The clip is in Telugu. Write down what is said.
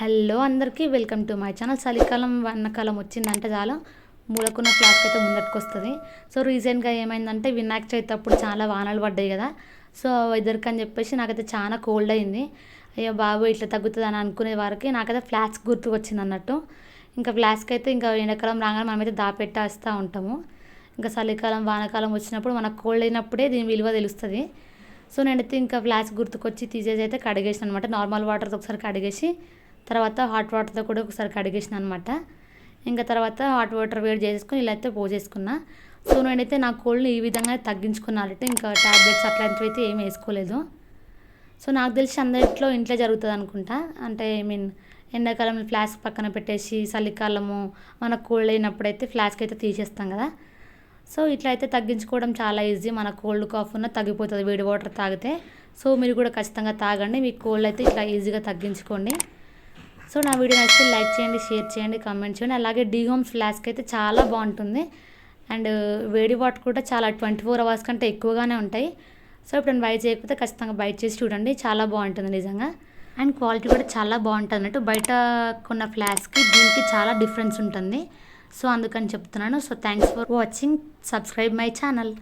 హలో అందరికీ వెల్కమ్ టు మై ఛానల్. చలికాలం వానాకాలం వచ్చిందంటే చాలా. మూలకున్న ఫ్లాస్క్ అయితే ముందట్టుకొస్తుంది సో రీసెంట్గా ఏమైందంటే వినాయక చవితి అప్పుడు చాలా వానలు పడ్డాయి కదా. సో వెదర్కి అని చెప్పేసి నాకైతే చాలా కోల్డ్ అయింది. అయ్యో బాబు ఇట్లా తగ్గుతుంది అని అనుకునే వారికి నాకైతే ఫ్లాస్క్ గుర్తుకు వచ్చింది అన్నట్టు ఇంకా ఫ్లాస్క్ అయితే ఇంకా ఎండాకాలం రాగానే మనమైతే దాపెట్టేస్తూ ఉంటాము. ఇంకా చలికాలం వానాకాలం వచ్చినప్పుడు మనకు కోల్డ్ అయినప్పుడే దీని విలువ తెలుస్తుంది. సో నేనైతే ఇంకా ఫ్లాస్క్ గుర్తుకొచ్చి తీసేసి అయితే కడిగేసాను అనమాట నార్మల్ వాటర్తో ఒకసారి కడిగేసి తర్వాత హాట్ వాటర్తో కూడా ఒకసారి కడిగేసిన అనమాట ఇంకా తర్వాత హాట్ వాటర్ వేడి చేసుకుని ఇలా అయితే పోసేసుకున్నా. సో నేనైతే నా కోల్డ్ని ఈ విధంగా తగ్గించుకున్నానంటే ఇంకా ట్యాబ్లెట్స్ అట్లాంటివి అయితే ఏం వేసుకోలేదు. సో నాకు తెలిసి అందరిట్లో ఇంట్లో జరుగుతుంది అనుకుంటా. అంటే ఐ మీన్ ఎండాకాలంలో ఫ్లాస్క్ పక్కన పెట్టేసి చలికాలము మన కోల్డ్ అయినప్పుడు అయితే ఫ్లాస్క్ అయితే తీసేస్తాం కదా. సో ఇట్లా అయితే తగ్గించుకోవడం చాలా ఈజీ మన కోల్డ్ కాఫ్ ఉన్న తగ్గిపోతుంది వేడి వాటర్ తాగితే. సో మీరు కూడా ఖచ్చితంగా తాగండి. మీ కోల్డ్ అయితే ఇట్లా ఈజీగా తగ్గించుకోండి. సో నా వీడియో నచ్చితే లైక్ చేయండి షేర్ చేయండి కామెంట్ చేయండి. అలాగే డి హోమ్ ఫ్లాస్క్ అయితే చాలా బాగుంటుంది. అండ్ uh, వేడి వాటర్ కూడా చాలా ట్వంటీ ఫోర్ అవర్స్ కంటే ఎక్కువగానే ఉంటాయి. సో ఇప్పుడు నేను బై చేయకపోతే ఖచ్చితంగా బై చేసి చూడండి. చాలా బాగుంటుంది నిజంగా. అండ్ క్వాలిటీ కూడా చాలా బాగుంటుంది అన్నట్టు. బయట కొన్న ఫ్లాస్క్కి దీనికి చాలా డిఫరెన్స్ ఉంటుంది. సో అందుకని చెప్తున్నాను. So thanks for watching subscribe my channel